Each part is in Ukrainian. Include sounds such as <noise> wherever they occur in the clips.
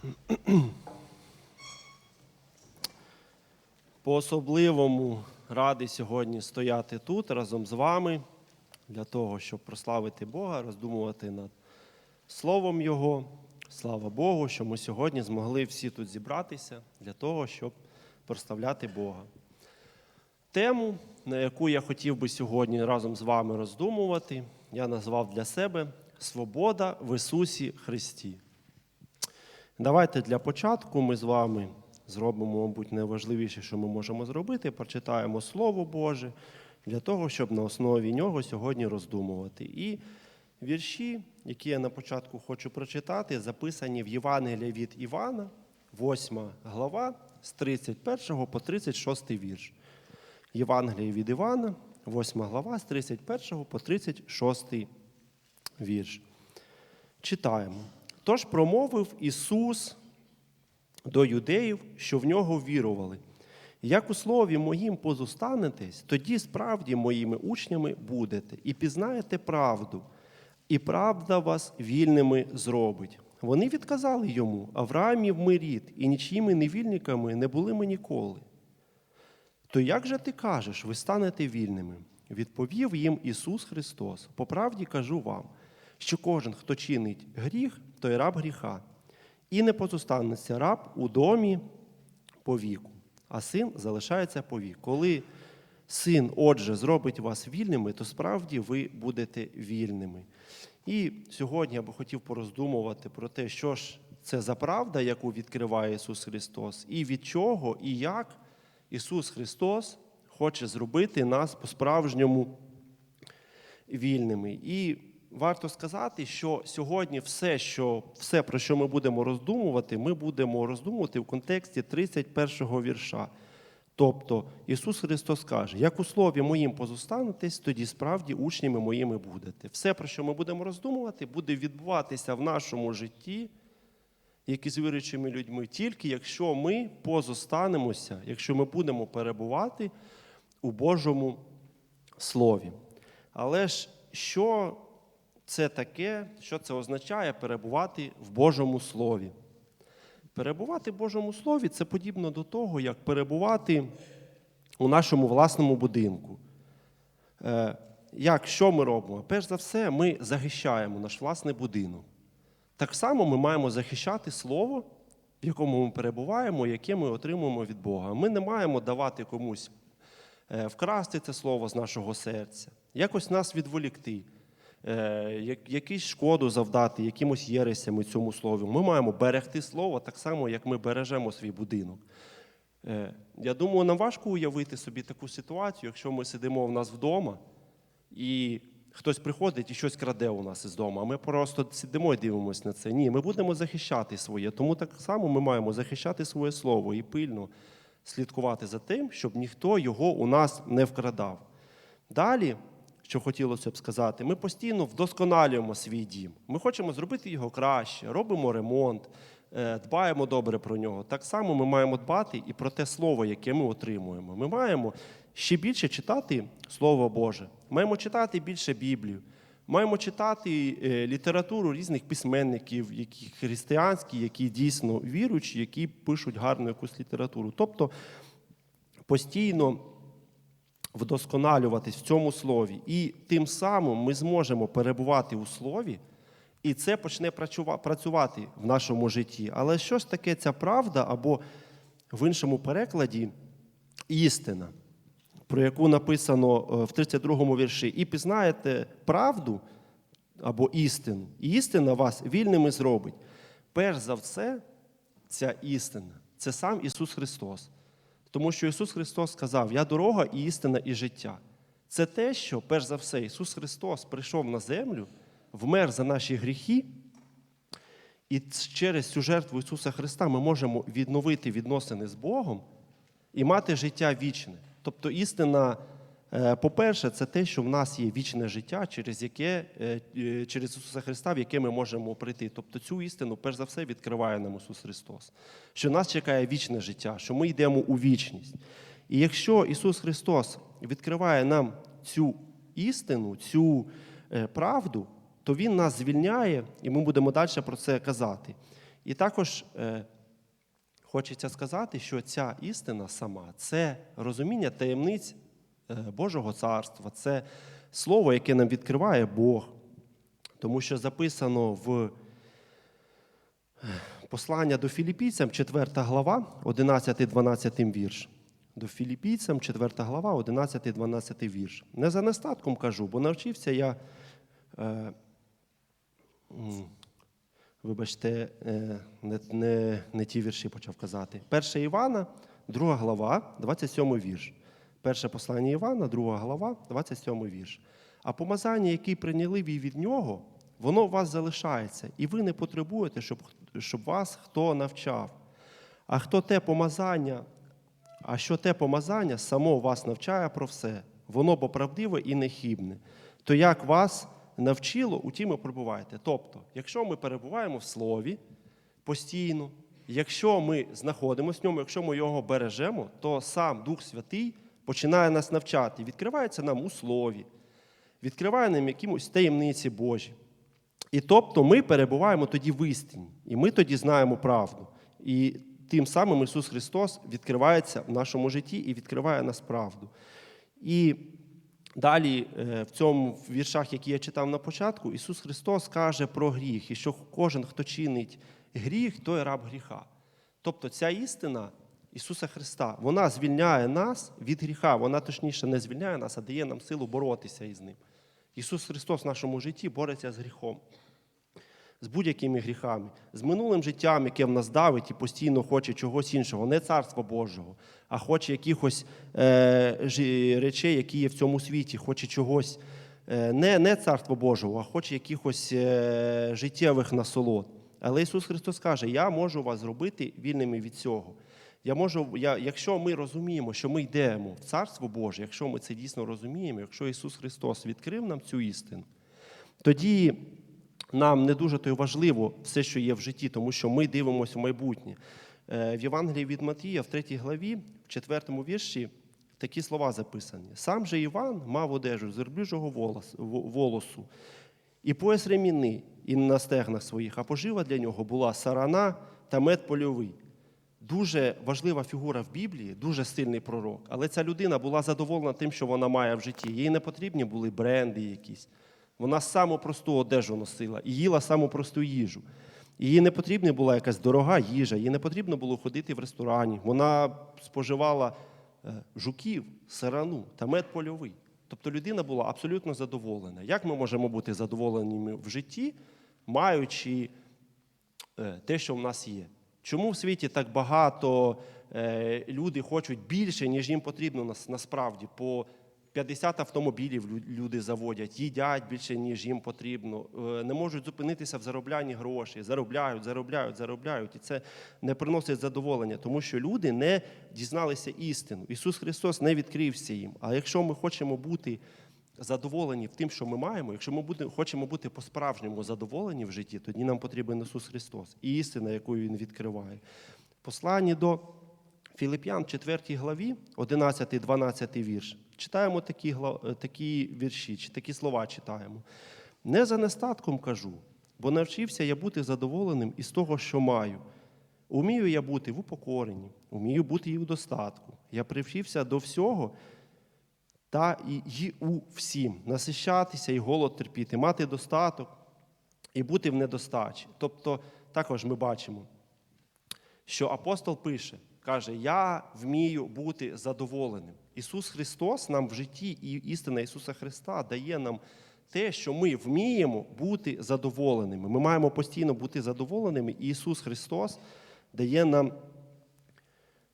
<clears throat> По-особливому радий сьогодні стояти тут разом з вами для того, щоб прославити Бога, роздумувати над Словом Його. Слава Богу, що ми сьогодні змогли всі тут зібратися для того, щоб прославляти Бога. Тему, на яку я хотів би сьогодні разом з вами роздумувати, я назвав для себе Свобода в Ісусі Христі. Давайте для початку ми з вами зробимо, мабуть, найважливіше, що ми можемо зробити, прочитаємо Слово Боже для того, щоб на основі нього сьогодні роздумувати. І вірші, які я на початку хочу прочитати, записані в Євангелії від Івана, 8 глава, з 31 по 36 вірш. Євангеліє від Івана, 8 глава, з 31 по 36 вірш. Читаємо. Тож промовив Ісус до юдеїв, що в нього вірували. Як у слові моїм позостанетесь, тоді справді моїми учнями будете, і пізнаєте правду, і правда вас вільними зробить. Вони відказали йому: Авраамів ми рід, і нічіми невільниками не були ми ніколи. То як же ти кажеш, ви станете вільними? Відповів їм Ісус Христос: По правді кажу вам, що кожен, хто чинить гріх, той раб гріха, і не позостанеться раб у домі по віку, а син залишається по вік. Коли син, отже, зробить вас вільними, то справді ви будете вільними. І сьогодні я би хотів пороздумувати про те, що ж це за правда, яку відкриває Ісус Христос, і від чого, і як Ісус Христос хоче зробити нас по-справжньому вільними. І варто сказати, що сьогодні все, що, все, про що ми будемо роздумувати, ми будемо роздумувати в контексті 31-го вірша. Тобто Ісус Христос каже, як у слові моїм позостанетесь, тоді справді учнями моїми будете. Все, про що ми будемо роздумувати, буде відбуватися в нашому житті, як і з віруючими людьми, тільки якщо ми позостанемося, якщо ми будемо перебувати у Божому Слові. Але ж що це таке, що це означає перебувати в Божому Слові? Перебувати в Божому Слові це подібно до того, як перебувати у нашому власному будинку. Е, Як що ми робимо? Перш за все, ми захищаємо наш власний будинок. Так само ми маємо захищати слово, в якому ми перебуваємо, яке ми отримуємо від Бога. Ми не маємо давати комусь е, вкрасти це слово з нашого серця, якось нас відволікти, якусь шкоду завдати якимось єресями цьому слову. Ми маємо берегти слово так само, як ми бережемо свій будинок. Е, Я думаю, нам важко уявити собі таку ситуацію, якщо ми сидимо в нас вдома, і хтось приходить і щось краде у нас із дому, а ми просто сидимо і дивимося на це. Ні, ми будемо захищати своє. Тому так само ми маємо захищати своє слово і пильно слідкувати за тим, щоб ніхто його у нас не вкрадав. Далі, що хотілося б сказати, ми постійно вдосконалюємо свій дім. Ми хочемо зробити його краще, робимо ремонт, е, дбаємо добре про нього. Так само ми маємо дбати і про те слово, яке ми отримуємо. Ми маємо ще більше читати Слово Боже, маємо читати більше Біблію. Маємо читати е, літературу різних письменників, які християнські, які дійсно віруючі, які пишуть гарну якусь літературу. Тобто постійно вдосконалюватись в цьому слові, і тим самим ми зможемо перебувати у слові, і це почне працювати в нашому житті. Але що ж таке ця правда, або в іншому перекладі істина, про яку написано е, в 32 вірші, і пізнаєте правду або істину, і істина вас вільними зробить. Перш за все, ця істина це сам Ісус Христос. Тому що Ісус Христос сказав: Я дорога і істина, і життя. Це те, що, перш за все, Ісус Христос прийшов на землю, вмер за наші гріхи, і через цю жертву Ісуса Христа ми можемо відновити відносини з Богом і мати життя вічне. Тобто істина, по-перше, це те, що в нас є вічне життя, через яке, е, е, через Ісуса Христа, в яке ми можемо прийти. Тобто цю істину, перш за все, відкриває нам Ісус Христос, що нас чекає вічне життя, що ми йдемо у вічність. І якщо Ісус Христос відкриває нам цю істину, цю е, правду, то Він нас звільняє, і ми будемо далі про це казати. І також е, хочеться сказати, що ця істина сама це розуміння таємниць е, Божого царства, це слово, яке нам відкриває Бог. Тому що записано в послання до філіпійцям, 4 глава, 11-12 вірш. До філіпійцям, 4 глава, 11-12 вірш. Не за нестатком кажу, бо навчився я. Е, Вибачте, е, не, не, не ті вірші почав казати. Перша Івана, 2 глава, 27 вірш. Перше послання Івана, 2 глава, 27 вірш. А помазання, яке прийняли ви від нього, воно у вас залишається, і ви не потребуєте, щоб, щоб вас хто навчав. А хто те помазання, а що те помазання само вас навчає про все, воно бо правдиве і нехібне. То як вас навчило, у тім і перебуваєте. Тобто, якщо ми перебуваємо в слові постійно, якщо ми знаходимося в ньому, якщо ми його бережемо, то сам Дух Святий починає нас навчати. Відкривається нам у слові, відкриває нам якимось таємниці Божі. І тобто ми перебуваємо тоді в істині, і ми тоді знаємо правду. І тим самим Ісус Христос відкривається в нашому житті і відкриває нас правду. І далі, е, в цьому в віршах, які я читав на початку, Ісус Христос каже про гріх, і що кожен, хто чинить гріх, той раб гріха. Тобто ця істина Ісуса Христа, вона звільняє нас від гріха, вона точніше не звільняє нас, а дає нам силу боротися із ним. Ісус Христос в нашому житті бореться з гріхом, з будь-якими гріхами, з минулим життям, яке в нас давить і постійно хоче чогось іншого, не царства Божого, а хоче якихось е, речей, які є в цьому світі, хоче чогось е, не, не царства Божого, а хоче якихось е, життєвих насолод. Але Ісус Христос каже: Я можу вас зробити вільними від цього. Я можу, я, якщо ми розуміємо, що ми йдемо в Царство Боже, якщо ми це дійсно розуміємо, якщо Ісус Христос відкрив нам цю істину, тоді нам не дуже то й важливо все, що є в житті, тому що ми дивимося в майбутнє. Е, В Євангелії від Матія, в 3 главі, в 4 вірші, такі слова записані. Сам же Іван мав одежу з верблюжого волосу, і пояс ремінний і на стегнах своїх, а пожива для нього була сарана та мед польовий. Дуже важлива фігура в Біблії, дуже сильний пророк. Але ця людина була задоволена тим, що вона має в житті. Їй не потрібні були бренди якісь. Вона саму просту одежу носила і їла саму просту їжу. Їй не потрібна була якась дорога їжа, їй не потрібно було ходити в ресторані. Вона споживала е, жуків, сарану та мед польовий. Тобто людина була абсолютно задоволена. Як ми можемо бути задоволеними в житті, маючи е, те, що в нас є? Чому в світі так багато е, люди хочуть більше, ніж їм потрібно нас- насправді? По 50 автомобілів люди заводять, їдять більше, ніж їм потрібно, е, не можуть зупинитися в зароблянні грошей, заробляють, заробляють, заробляють. І це не приносить задоволення, тому що люди не дізналися істину. Ісус Христос не відкрився їм. А якщо ми хочемо бути задоволені тим, що ми маємо, якщо ми буде- хочемо бути по-справжньому задоволені в житті, тоді нам потрібен Ісус Христос і істина, яку Він відкриває. Посланні до Філип'ян, 4 главі, 11-12 вірш. Читаємо такі, е, такі вірші, чи такі слова читаємо. Не за нестатком кажу, бо навчився я бути задоволеним із того, що маю. Умію я бути в упокоренні, умію бути і в достатку. Я привчився до всього та і, у всім насищатися і голод терпіти, мати достаток і бути в недостачі. Тобто, також ми бачимо, що апостол пише, каже: Я вмію бути задоволеним. Ісус Христос нам в житті і істина Ісуса Христа дає нам те, що ми вміємо бути задоволеними. Ми маємо постійно бути задоволеними, і Ісус Христос дає нам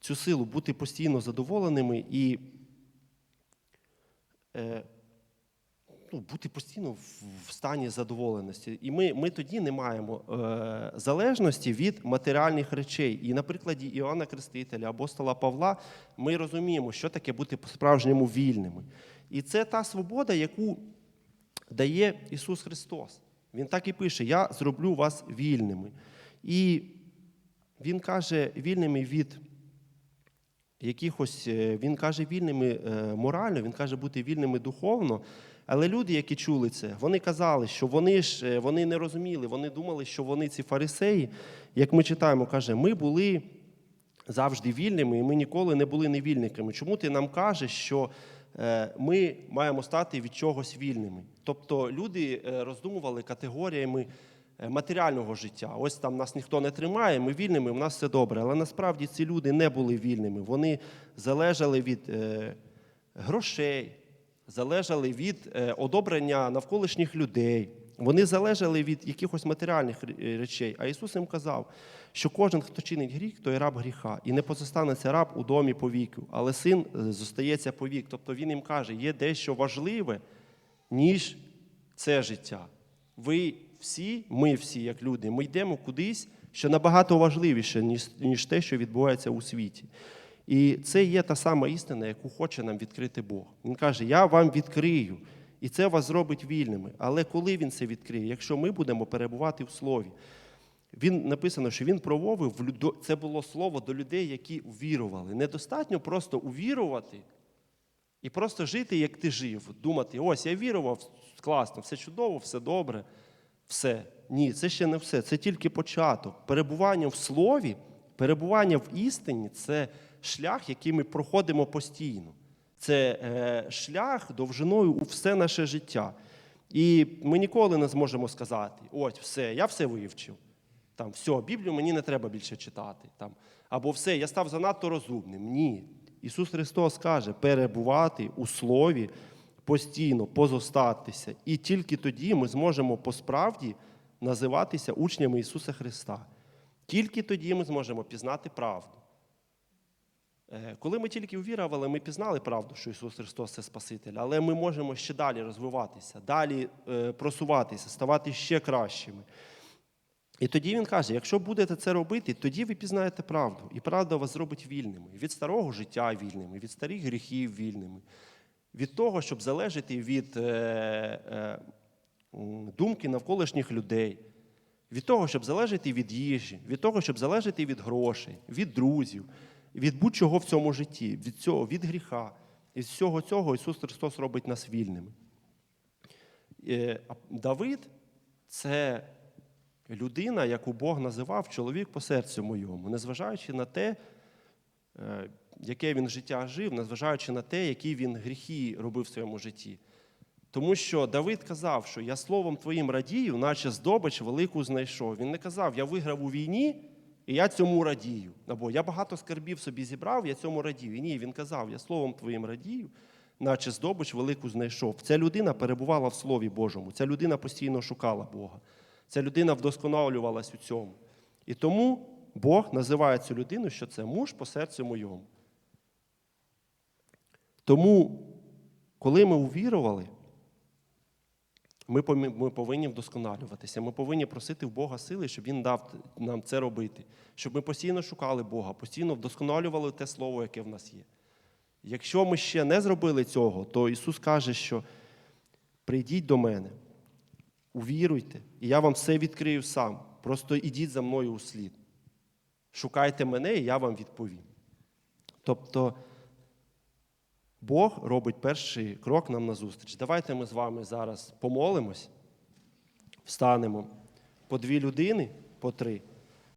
цю силу бути постійно задоволеними і ну, бути постійно в, в стані задоволеності. І ми, ми тоді не маємо е, залежності від матеріальних речей. І на прикладі Іоанна Крестителя, апостола Павла, ми розуміємо, що таке бути по-справжньому вільними. І це та свобода, яку дає Ісус Христос. Він так і пише: Я зроблю вас вільними. І Він каже, вільними від якихось, е, він каже вільними е, морально, він каже бути вільними духовно, Але люди, які чули це, вони казали, що вони ж е, вони не розуміли, вони думали, що вони ці фарисеї, як ми читаємо, каже, ми були завжди вільними, і ми ніколи не були невільниками. Чому ти нам кажеш, що ми маємо стати від чогось вільними? Тобто люди роздумували категоріями матеріального життя. Ось там нас ніхто не тримає, ми вільними, в нас все добре. Але насправді ці люди не були вільними. Вони залежали від е, грошей, залежали від е, одобрення навколишніх людей. Вони залежали від якихось матеріальних речей. А Ісус їм казав, що кожен, хто чинить гріх, той раб гріха, і не позостанеться раб у домі по віку, але син е, зостається по вік. Тобто він їм каже, є дещо важливе, ніж це життя. Ви всі, ми всі, як люди, ми йдемо кудись, що набагато важливіше, ніж, ніж те, що відбувається у світі. І це є та сама істина, яку хоче нам відкрити Бог. Він каже: Я вам відкрию, і це вас зробить вільними. Але коли він це відкриє, якщо ми будемо перебувати в слові, він написано, що він прововив це було слово до людей, які увірували. Недостатньо просто увірувати і просто жити, як ти жив. Думати, ось я вірував, класно, все чудово, все добре, все. Ні, це ще не все. Це тільки початок. Перебування в слові, перебування в істині це шлях, який ми проходимо постійно. Це е, шлях довжиною у все наше життя. І ми ніколи не зможемо сказати: ось, все, я все вивчив. Там, все, Біблію мені не треба більше читати. Там, або все, я став занадто розумним. Ні. Ісус Христос каже, перебувати у слові постійно, позостатися. І тільки тоді ми зможемо по-справді називатися учнями Ісуса Христа. Тільки тоді ми зможемо пізнати правду. Е, Коли ми тільки увірували, ми пізнали правду, що Ісус Христос це Спаситель, але ми можемо ще далі розвиватися, далі е, просуватися, ставати ще кращими. І тоді він каже: якщо будете це робити, тоді ви пізнаєте правду, і правда вас зробить вільними. Від старого життя вільними, від старих гріхів вільними, від того, щоб залежати від е, е, думки навколишніх людей, від того, щоб залежати від їжі, від того, щоб залежати від грошей, від друзів, від будь-чого в цьому житті, від цього, від гріха. І всього цього Ісус Христос робить нас вільними. Е, Давид це людина, яку Бог називав чоловік по серцю моєму, незважаючи на те, яке він життя жив, незважаючи на те, які він гріхи робив в своєму житті. Тому що Давид казав, що я словом твоїм радію, наче здобич велику знайшов. Він не казав, я виграв у війні, і я цьому радію. Або я багато скарбів собі зібрав, я цьому радію. І ні, він казав, я словом твоїм радію, наче здобич велику знайшов. Ця людина перебувала в Слові Божому, ця людина постійно шукала Бога. Ця людина вдосконалювалась у цьому. І тому Бог називає цю людину, що це муж по серцю моєму. Тому, коли ми увірували, ми повинні вдосконалюватися. Ми повинні просити в Бога сили, щоб Він дав нам це робити, щоб ми постійно шукали Бога, постійно вдосконалювали те слово, яке в нас є. Якщо ми ще не зробили цього, то Ісус каже, що прийдіть до мене, увіруйте, і я вам все відкрию сам. Просто ідіть за мною у слід. Шукайте мене, і я вам відповім. Тобто Бог робить перший крок нам назустріч. Давайте ми з вами зараз помолимось, встанемо по дві людини, по три.